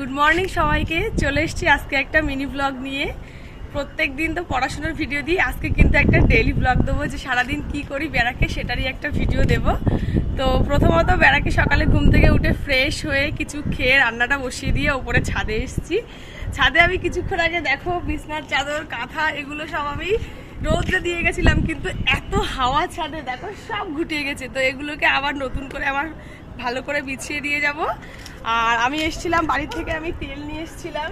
Good morning সবাইকে। চলে এসেছি আজকে একটা মিনি ব্লগ নিয়ে। প্রত্যেক দিন তো পড়াশোনার ভিডিও দিই। আজকে কিন্তু একটা ডেইলি ব্লগ দেবো যে সারাদিন কি করি বেড়াকে সেটারই একটা ভিডিও দেব। তো প্রথমত বেড়াকে সকালে ঘুম থেকে উঠে ফ্রেশ হয়ে কিছু খেয়ে রান্নাটা বসিয়ে দিয়ে ওপরে ছাদে এসেছি। ছাদে আমি কিছুক্ষণ আগে দেখো বিছনার চাদর, কাঁথা এগুলো সব আমি রোদে দিয়ে গেছিলাম, কিন্তু এত হাওয়া ছাদে, দেখো সব ঘুটিয়ে গেছে। তো এগুলোকে আবার নতুন করে আমার ভালো করে বিছিয়ে দিয়ে যাব। আর আমি এসেছিলাম, বাড়ি থেকে আমি তেল নিয়ে এসেছিলাম।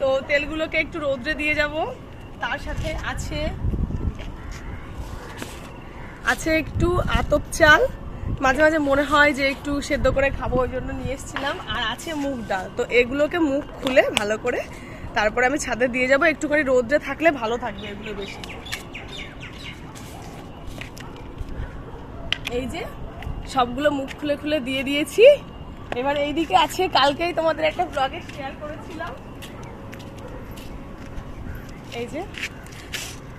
তো তেলগুলোকে একটু রোদ্রে দিয়ে যাব। তার সাথে আছে আছে একটু আতপ চাল। মাঝে মাঝে মনে হয় যে একটু সেদ্ধ করে খাব, ওই জন্য নিয়ে এসেছিলাম। আর আছে মুগ ডাল। তো এগুলোকে মুখ খুলে ভালো করে তারপরে আমি ছাদে দিয়ে যাব। একটুখানি রোদ্রে থাকলে ভালো থাকবে এগুলো বেশি। এই যে সবগুলো মুখ খুলে খুলে দিয়ে দিয়েছি। এবার এইদিকে আছে, কালকেই তোমাদের একটা ব্লগে শেয়ার করেছিলাম। এই যে,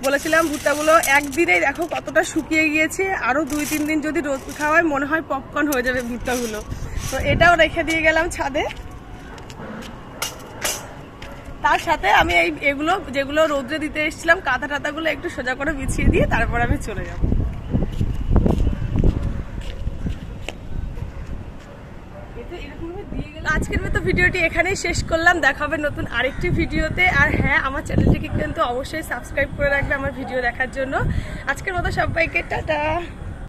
বলেছিলাম ভুট্টাগুলো একদিনেই দেখো কতটা শুকিয়ে গিয়েছে, আরও দুই তিন দিন যদি রোদ খাওয়ায় মনে হয় পপকর্ন হয়ে যাবে ভুট্টাগুলো। তো এটাও রেখে দিয়ে গেলাম ছাদে। তার সাথে আমি এই এগুলো যেগুলো রোদ্রে দিতে এসেছিলাম, কাঁথা টাতাগুলো একটু সোজা করে বিছিয়ে দিয়ে তারপর আমি চলে যাব। আজকের মতো ভিডিওটি এখানেই শেষ করলাম। দেখা হবে নতুন আরেকটি ভিডিওতে। আর হ্যাঁ আমার চ্যানেলটিকে কিন্তু অবশ্যই সাবস্ক্রাইব করে রাখবে আমার ভিডিও দেখার জন্য। আজকের মতো সবাইকে, টাটা!